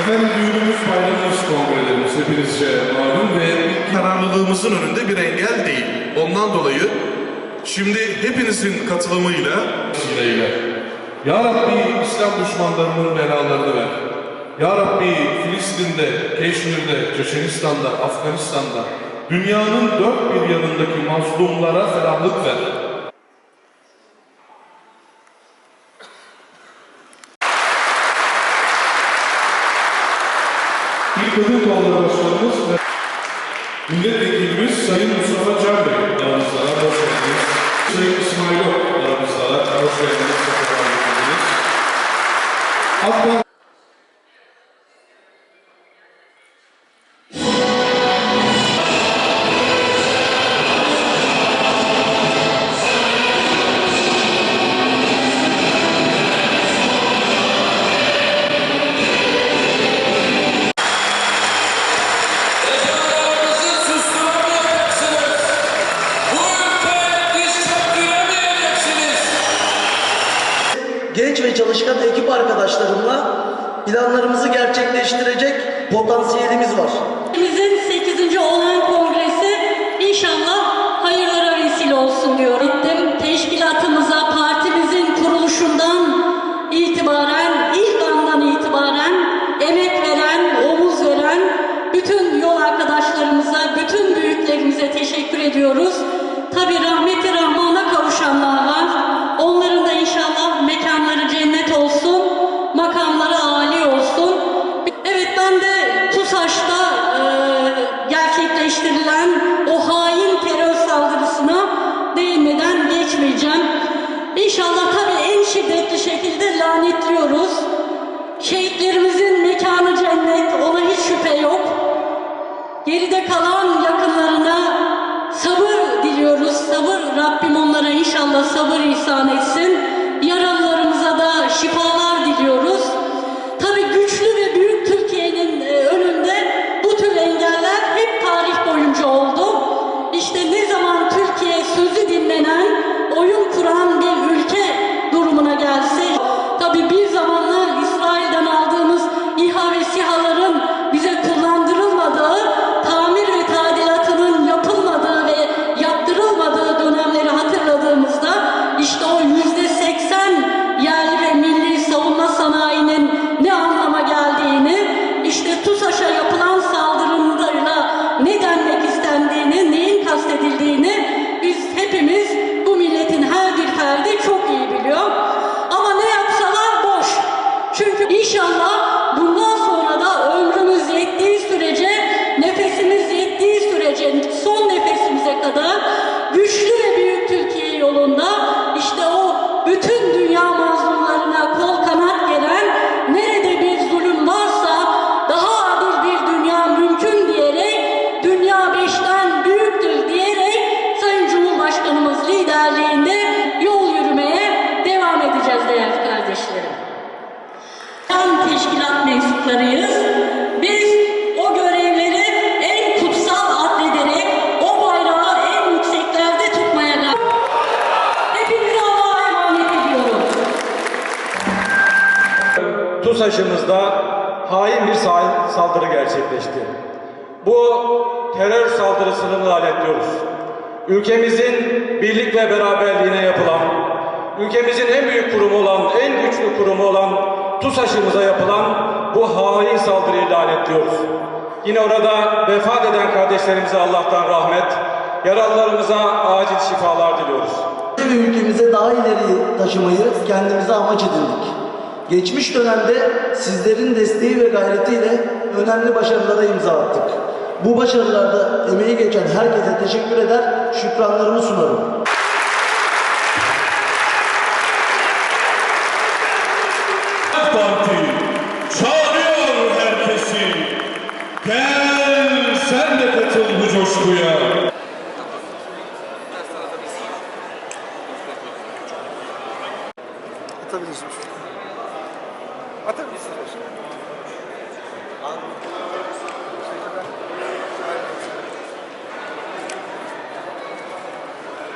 Efendim düğünümüz, bayramımız, kongrelerimiz hepinizce malum ve kararlılığımızın önünde bir engel değil. Ondan dolayı şimdi hepinizin katılımıyla vesileyle Ya Rabbi İslam düşmanlarının belalarını ver. Ya Rabbi Filistin'de, Keşmir'de, Çeçenistan'da, Afganistan'da dünyanın dört bir yanındaki mazlumlara ferahlık ver. Kadın Kolları Başkanımız ve Milletvekilimiz Sayın Mustafa Can Bey aramızda. Hoş geldiniz. Sayın İsmail Ok aramızda. Hoş geldiniz. Sefalar getirdiniz. AK genç ve çalışkan ekip arkadaşlarımla planlarımızı gerçekleştirecek potansiyelimiz var. Bizim 8. olan kongresi Sabır Rabbim onlara inşallah sabır ihsan etsin. Yaralılarımıza da şifalar diliyoruz. Mensuplarıyız. Biz o görevleri en kutsal addederek o bayrağı en yükseklerde tutmaya gayret. Hepinizi Allah'a emanet ediyorum. TUSAŞ'ımızda hain bir sal- saldırı gerçekleşti. Bu terör saldırısını lanetliyoruz. Ülkemizin birlik ve beraberliğine yapılan, ülkemizin en büyük kurumu olan, en güçlü kurumu olan TUSAŞ'ımıza yapılan bu hain saldırıyı lanetliyoruz. Yine orada vefat eden kardeşlerimize Allah'tan rahmet, yaralılarımıza acil şifalar diliyoruz. Ülkemize daha ileri taşımayı kendimize amaç edindik. Geçmiş dönemde sizlerin desteği ve gayretiyle önemli başarılara imza attık. Bu başarılarda emeği geçen herkese teşekkür eder, şükranlarımı sunarım. Katıl bu coşkuya. Atabilirsiniz. Atabilirsiniz.